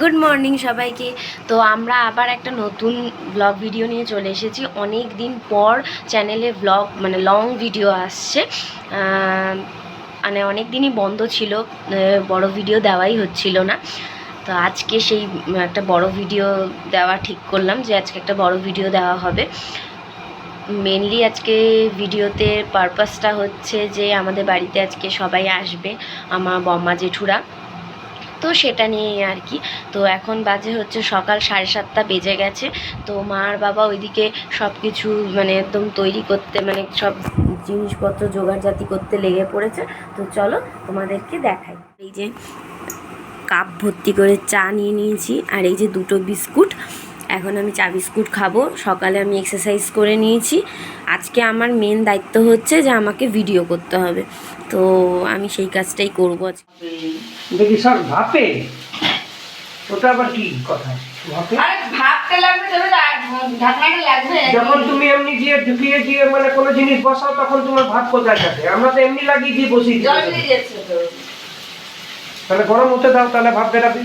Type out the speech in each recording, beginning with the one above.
Good morning সবাইকে। তো আমরা আবার একটা নতুন ব্লগ ভিডিও নিয়ে চলে এসেছি। অনেক দিন পর চ্যানেলে ব্লগ মানে লং ভিডিও আসছে। মানে অনেক দিনই বন্ধ ছিল বড় ভিডিও দেওয়াই হচ্ছিল না। তো আজকে সেই, একটা বড় ভিডিও দেওয়া ঠিক করলাম যে আজকে একটা বড় ভিডিও দেওয়া হবে। মেনলি আজকে ভিডিওতে পারপাসটা হচ্ছে যে আমাদের বাড়িতে আজকে সবাই আসবে, আমার বম্মা জেঠুরা। তো সেটা নিয়েই আর কি। তো এখন বাজে হচ্ছে সকাল সাড়ে সাতটা বেজে গেছে। তো মা আর বাবা ওইদিকে সব কিছু মানে একদম তৈরি করতে মানে সব জিনিসপত্র জোগাড়জাতি করতে লেগে পড়েছে। তো চলো তোমাদেরকে দেখাই। এই যে কাপ ভর্তি করে চা নিয়ে নিয়েছি আর এই যে দুটো বিস্কুট। এখন আমি চা বিস্কুট খাব। সকালে আমি এক্সারসাইজ করে নিয়েছি। আজকে আমার মেন দায়িত্ব হচ্ছে যে আমাকে ভিডিও করতে হবে। তো আমি সেই কাজটাই করব আজকে। দেখি স্যার ভাপে? ওটা আবার কি কথা? ভাপে? আরে ভাবতে লাগবে তবে ঢাকনাটা লাগবে যখন তুমি এমনি দিয়ে ঢুকিয়ে দিয়ে মানে কোনো জিনিস বসাও তখন তোমার ভাত কোথায় যাবে? আমরা তো এমনি লাগিয়ে দিয়ে বসিয়ে দিই জল দিয়ে যাচ্ছে তো। তাহলে গরম হতে দাও তাহলে ভাত বেরাবে।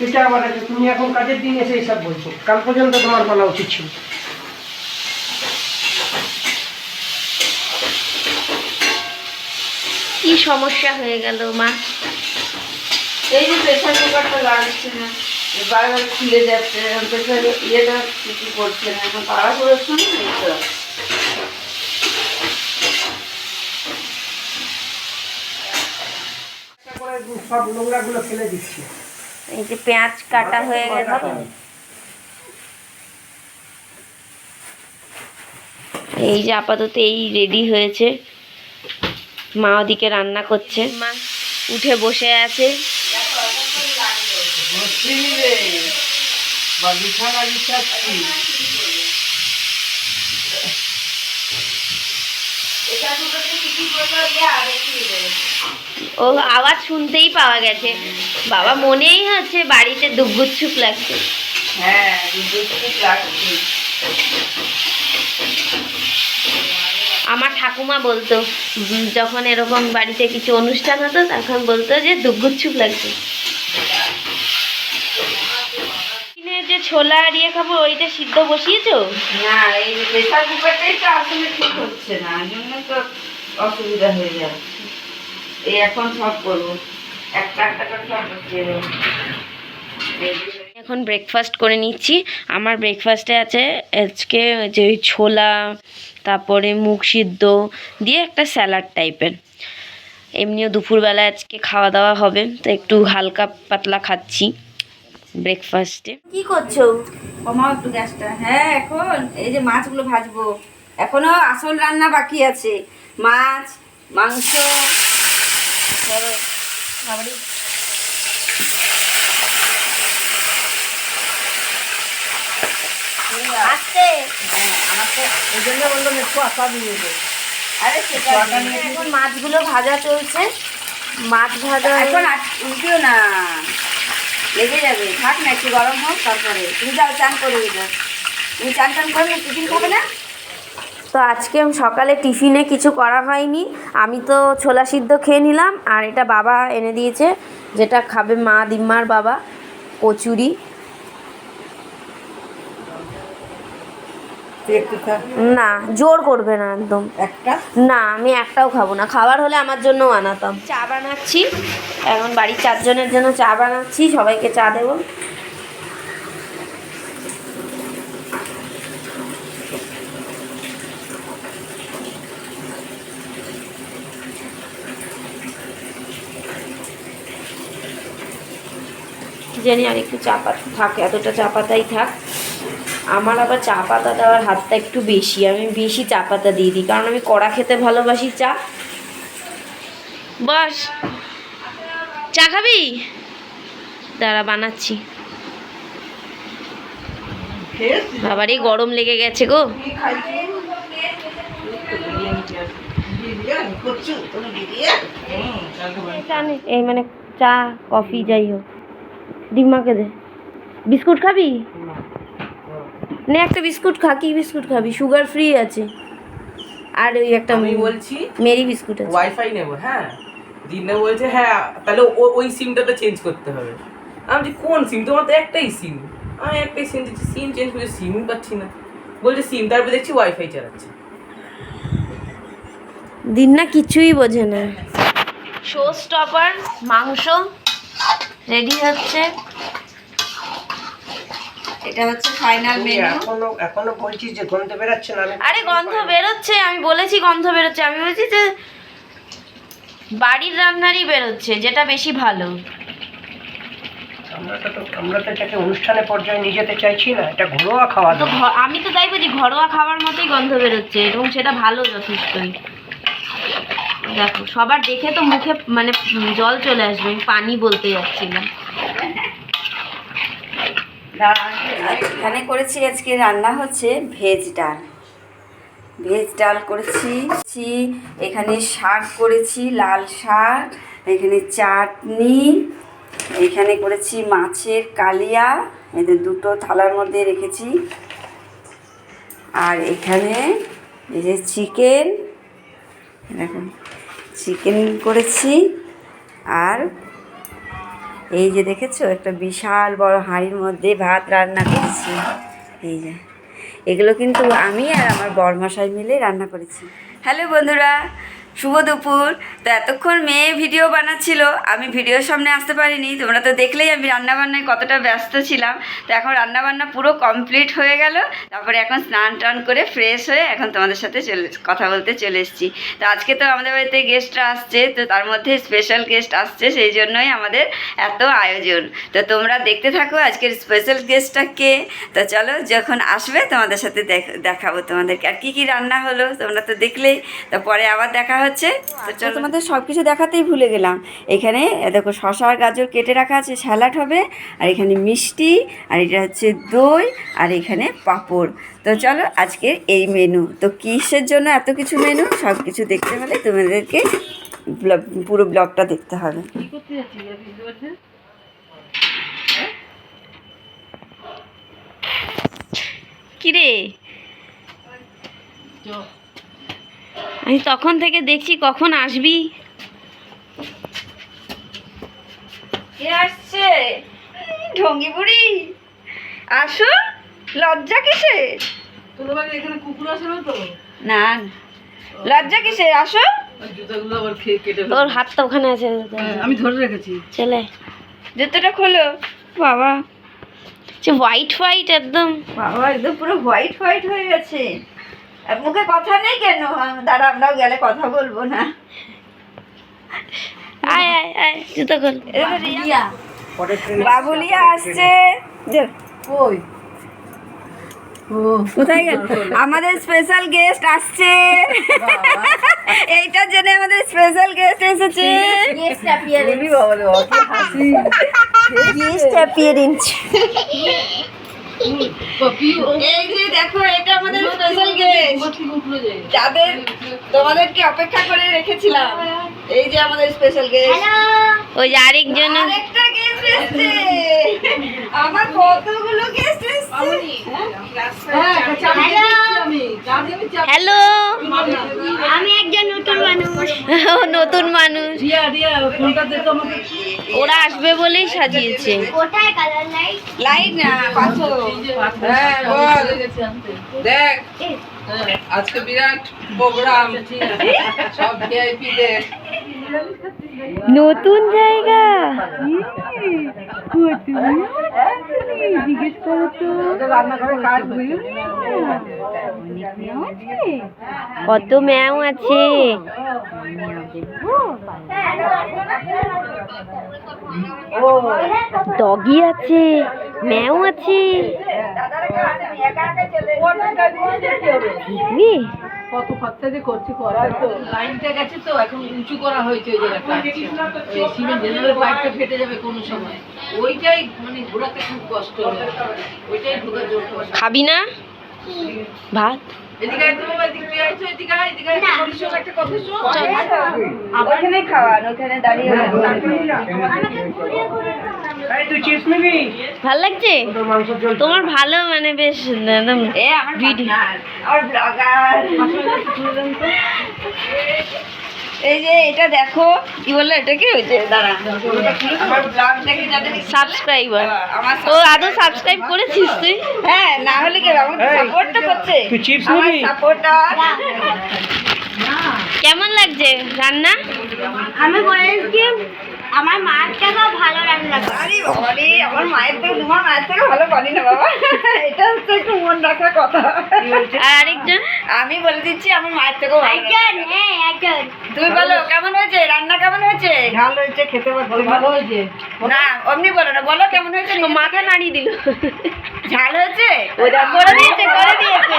এটা আবার তুমি এখন কাজের দিন এসে এইসব বলছো। কাল পর্যন্ত তোমার বলা উচিত ছিল। কি সমস্যা হয়ে গেল মা? এই যে প্রেশার কুকারটা লাগাচ্ছে না বারবার খুলে যাচ্ছে প্রেশার ইয়েটা কিছু করছে না এখন তাড়া করে শুনি তো সব নোংরাগুলো ফেলে দিচ্ছি। এই যে পেঁয়াজ কাটা হয়ে গেছে এই যে আপাতত এই রেডি হয়েছে। মা ওদিকে রান্না করছে। মা উঠে বসে আছে। ও আওয়াজ শুনতেই পাওয়া গেছে। বাবা মনেই হচ্ছে বাড়িতে দুগ্গুচ্ছুক লাগছে। হ্যাঁ দুটো লাগছে। আমার ঠাকুমা বলতো যখন এরকম বাড়িতে কিছু অনুষ্ঠান হতো তখন বলতো যে দুগ্গুচ্ছুক লাগছে যে ছোলা দিয়ে খাব ওইটা সিদ্ধ বসিয়েছো? না এই যে প্রেশার কুকারটাই তো আসলে ঠিক হচ্ছে না জন্য তো অসুবিধা হয়ে যাচ্ছে। এই এখন সব করব। একটা একটা করে সব বসিয়ে দেবো এখন ব্রেকফাস্ট করে নিচ্ছি। আমার ব্রেকফাস্টে আছে আজকে যে ছোলা তারপরে মুগ সিদ্ধ দিয়ে একটা স্যালাড টাইপের। এমনিও দুপুরবেলা আজকে খাওয়া দাওয়া হবে তো একটু হালকা পাতলা খাচ্ছি ব্রেকফাস্টে কি করছ? কমাও একটু গ্যাসটা। হ্যাঁ এখন এই যে মাছগুলো ভাজবো। এখনও আসল রান্না বাকি আছে। মাছ মাংস ধরো, খাবারই। আসতে হ্যাঁ, আমার তো এই জন্য বললাম একটু দিয়ে দেয় আরে সেটা এখন মাছগুলো ভাজা চলছে। মাছ ভাজা এখন উল্টিও না। লেগে যাবে। থাক না একটু গরম হোক তারপরে। তুমি যাও চান করে যাও। তুমি চান টান করবে টিফিন খাবে না? তো আজকে সকালে টিফিনে কিছু করা হয়নি। আমি তো ছোলা সিদ্ধ খেয়ে নিলাম আর এটা বাবা এনে দিয়েছে যেটা খাবে মা দিম্মার বাবা কচুরি তুই একটু খা না জোর করবে না একদম। একটা? না আমি একটাও খাব না। খাবার হলে আমার জন্যও আনাতাম। চা বানাচ্ছি। এখন বাড়ির চারজনের জন্য চা বানাচ্ছি। সবাইকে চা দেবো। জানি আর একটু চা পাতা থাক এতটা চা পাতাই থাক। আমার আবার চা পাতা দেওয়ার হাতটা একটু বেশি আমি বেশি চা পাতা দিয়ে দিই কারণ আমি কড়া খেতে ভালোবাসি চা। বস চা খাবি? দাঁড়া বানাচ্ছি। বাবারই গরম লেগে গেছে গো। এই মানে চা কফি যাই হোক। ডিম্মাকে দে। বিস্কুট খাবি? নে একটা বিস্কুট খা কি বিস্কুট খাবি? সুগার ফ্রি আছে। আর ওই একটা আমি বলছি মেরি বিস্কুট আছে। ওয়াইফাই নেব হ্যাঁ? দিনে বলছে হ্যাঁ তাহলে ও- ওই সিমটাতে চেঞ্জ করতে হবে। আমি বলছি কোন সিম তোমার তো একটাই সিম আমি একটাই সিম দিচ্ছি সিম চেঞ্জ করে সিমই পাচ্ছি না। বলছে সিম তারপর দেখছি ওয়াইফাই চালাচ্ছে। দিন না কিছুই বোঝে না। শো স্টপার মাংস রেডি হচ্ছে। এটা হচ্ছে ফাইনাল মেনু এখনও এখনও বলছিস যে গন্ধ বেরাচ্ছে না আরে গন্ধ বেরোচ্ছে আমি বলেছি গন্ধ বেরোচ্ছে আমি বলছি যে বাড়ির রান্নারই বেরোচ্ছে যেটা বেশি ভালো। আমরা তো আমরা তো এটাকে অনুষ্ঠানের পর্যায়ে নিয়ে যেতে চাইছি না এটা ঘরোয়া খাওয়া তো আমি তো তাই বলছি ঘরোয়া খাবার মতোই গন্ধ বেরোচ্ছে এবং সেটা ভালো যথেষ্টই দেখো সবার দেখে তো মুখে মানে জল চলে আসবে আমি পানি বলতে যাচ্ছিলাম। এখানে করেছি আজকে রান্না হচ্ছে ভেজ ডাল। ভেজ ডাল করেছি এখানে শাক করেছি, লাল শাক, এখানে চাটনি, এখানে করেছি মাছের কালিয়া এদের দুটো থালার মধ্যে রেখেছি। আর এখানে এই যে চিকেন দেখুন চিকেন করেছি। আর এই যে দেখেছ, একটা বিশাল বড় হাঁড়ির মধ্যে ভাত রান্না করেছি। এই যে, এগুলো কিন্তু আমি আর আমার বরমশাই মিলে রান্না করেছি। হ্যালো বন্ধুরা শুভ দুপুর। তো এতক্ষণ মেয়ে ভিডিও বানাচ্ছিল, আমি ভিডিওর সামনে আসতে পারিনি। তোমরা তো দেখলেই আমি রান্নাবান্নায় কতটা ব্যস্ত ছিলাম। তো এখন রান্নাবান্না পুরো কমপ্লিট হয়ে গেল। তারপরে এখন স্নান টান করে ফ্রেশ হয়ে এখন তোমাদের সাথে চলে, কথা বলতে চলে এসেছি। তো আজকে তো আমাদের বাড়িতে গেস্টরা আসছে, তো তার মধ্যে স্পেশাল গেস্ট আসছে, সেই জন্যই আমাদের এত আয়োজন। তো তোমরা দেখতে থাকো আজকের স্পেশাল গেস্টটা কে। তো চলো যখন আসবে তোমাদের সাথে দেখ- দেখাবো তোমাদেরকে। আর কী কী রান্না হলো তোমরা তো দেখলেই। তো পরে আবার দেখা হচ্ছে তো তোমাদের সব কিছু দেখাতেই ভুলে গেলাম। এখানে এ দেখো শশা আর গাজর কেটে রাখা আছে স্যালাড হবে আর এখানে মিষ্টি আর এটা হচ্ছে দই আর এখানে পাঁপড়। তো চলো আজকের এই মেনু তো কিসের জন্য এত কিছু মেনু সব কিছু দেখতে হলে তোমাদেরকে ব্লগ- পুরো ব্লগটা দেখতে হবে। কিরে আমি তখন থেকে দেখছি কখন আসবি। কে আসছে? ঢঙ্গি বুড়ি আসো লজ্জা কিসে এখানে কুকুর আসে না তো? না লজ্জা কিসে আসো। জুতাগুলো আবার খেয়ে কেটে তোর হাতটা ওখানে আছে আমি ধরে রেখেছি। ছেলে জুতোটা খোলো। বাবা যে হোয়াইট হোয়াইট একদম। বাবা একদম পুরো হোয়াইট হোয়াইট হয়ে গেছে। মুখে কথা নেই কেন? দাঁড়া আমরাও গেলে কথা বলব না। আয় আয় আয় জুতো খোল। এদিকে রিয়া। পরের ট্রেনে বাবুলিয়া আসছে। ওই কোথায় গেল? আমাদের স্পেশাল গেস্ট আসছে। এইটার জন্য আমাদের স্পেশাল গেস্ট এসেছে। গেস্ট অ্যাপিয়ারেন্স দেখো এটা আমাদের স্পেশাল গেস্ট ঠিক উপরে যায় যাদের তোমাদেরকে অপেক্ষা করে রেখেছিলাম। এই যে আমাদের স্পেশাল গেস্ট ওই যে আরেকজন আরেকটা গেস্ট এসেছে। আমার কতগুলো গেস্ট এসেছে? হ্যাঁ? দিয়ে দিচ্ছি আমি হ্যালো একজন নতুন মানুষ। নতুন মানুষ। রিয়া রিয়া ফোনটা দে তো আমাকে ওরা আসবে বলেই সাজিয়েছে। কোথায় কালার লাইট লাইট না পাথর। হ্যাঁ বল। দেখ। হ্যাঁ, আজকে বিরাট প্রোগ্রাম। সব ভিআইপি দের। নতুন জায়গা? কত ম্যাও আছে? ডগি আছে ম্যাও আছে। কত খরচা যে করছি করার তো। লাইনটা গেছে তো এখন উঁচু করা হয়েছে ওই জায়গাটা। সিমেন্ট জেনারেল পাইপটা ফেটে যাবে কোনো সময়। ওইটাই মানে ঘোরাতে খুব কষ্ট হবে ওইটাই ঢোকা জোর খাবি না? ভাত? এদিকে ওখানে খাওয়ান ওখানে দাঁড়িয়ে ভালো লাগছে? তোমার ভালো মানে বেশ একদম ভিডিও এই যে এটা দেখো কি বলল এটা কি? হয়েছে দাঁড়া। সাবস্ক্রাইবার ও আদৌ সাবস্ক্রাইব করেছিস তুই? হ্যাঁ না হলে কি আমাকে সাপোর্ট তো করছে। তুই চিপস নিবি? কেমন লাগছে রান্না? আমি বলেছি আমার মার থেকেও ভালো রান্না করে। আরে বাবারে আমার মায়ের থেকে তোমার মায়ের থেকে ভালো পারি না বাবা। এটা হচ্ছে একটু মন রাখার কথা। আর আরেকজন? আমি বলে দিচ্ছি আমার মায়ের থেকেও ভালো একজন হ্যাঁ একজন। তুমি বলো কেমন হয়েছে? রান্না কেমন হয়েছে? ঝাল হয়েছে খেতে ভালো হয়েছে। না অমনি বলো না বলো কেমন হয়েছে? তো মাথা নাড়িয়ে দিল। ঝাল হয়েছে? করে দিয়েছে করে দিয়েছে।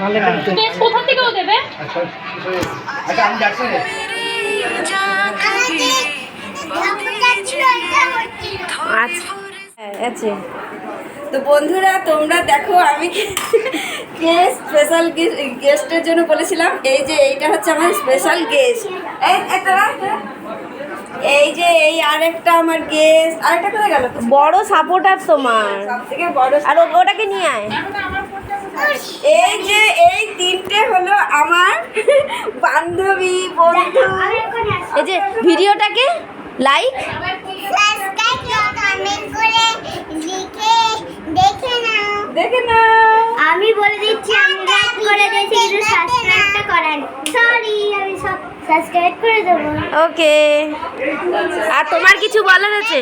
ভালো কোথা থেকেও দেবে? আচ্ছা আমি যাচ্ছি। রে। আচ্ছা। আছে। তো বন্ধুরা তোমরা দেখো আমি কে স্পেশাল গেস্টের জন্য বলেছিলাম এই যে এইটা হচ্ছে আমার স্পেশাল গেস্ট এই এই যে এই আরেকটা আমার গেস্ট আরেকটা কোথায় গেল? বড় সাপোর্টার তোমার। সব থেকে বড় আর ওটাকে নিয়ে আয়। এই যে এই তিনটে হলো আমার বান্ধবী বন্ধু। এই যে ভিডিওটাকে লাইক কমেন্ট করে লিখে দেখে নাও। দেখে না আমি বলে দিচ্ছি আমি লাইক করে দিয়েছি কিন্তু সাবস্ক্রাইবটা করেন সরি আমি সব সাবস্ক্রাইব করে দেবো। ওকে। আর তোমার কিছু বলার আছে?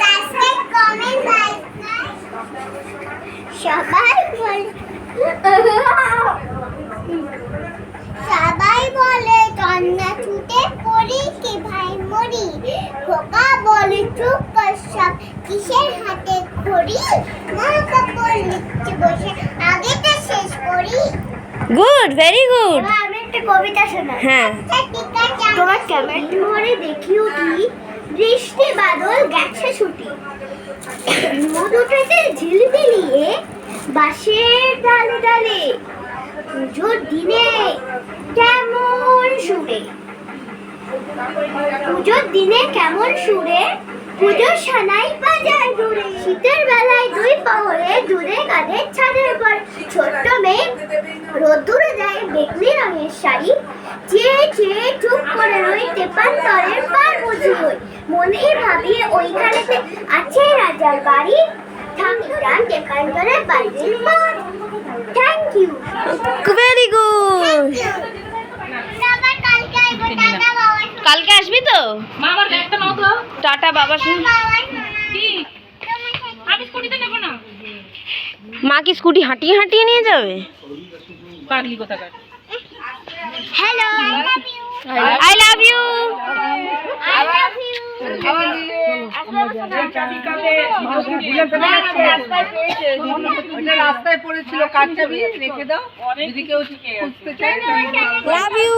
সাবস্ক্রাইব কমেন্ট লাইক সবাই বলে সবাই বলে কন্যা ছুটে পড়ি কি ভাই মরি খোকা বলে চুপ কর সব। কিসের হাতে খড়ি? মা কাপড় লিখছে বসে। আগেটা শেষ করি। Good very good. আমি একটা কবিতা শোনাই। হ্যাঁ। তোমার ক্যামেরা ধরে দেখিও কি? বৃষ্টি বাদল গেছে ছুটি। মধুটাতে ঝিলমিলিয়ে বাঁশের ডালে ডালে পুজোর দিনে কেমন সুরে? পুজোর দিনে কেমন সুরে? পুজোর সানাই বাজায় দূরে। শীতের বেলায় দুই পাহরে দূরে কাঁধে ছাদের পর ছোট্ট মেয়ে রোদ্দুরে যায় বেগনি রঙের শাড়ি। চেয়ে চেয়ে চুপ করে রই তেপান্তরের পার বুঝি হই। মনেই ভাবিয়ে ওইখানেতে আছে রাজার বাড়ি। থাকতাম তেপান্তরের বাড়ির পর থ্যাংক ইউ ভেরি গুড আবার কালকে আইবো টাটা কালকে আসবি তো? মা আমার ব্যাগটা নাও তো। টাটা বাবা শুন। কি? আমি স্কুটিতে নেব না। মা কি স্কুটি হাঁটিয়ে হাঁটিয়ে নিয়ে যাবে? পাগলি কোথাকার। Hello I love you I love you রাস্তায় পড়েছিল কার চাবি রেখে দাও। যদি কেউ খুঁজতে চায় লাভ ইউ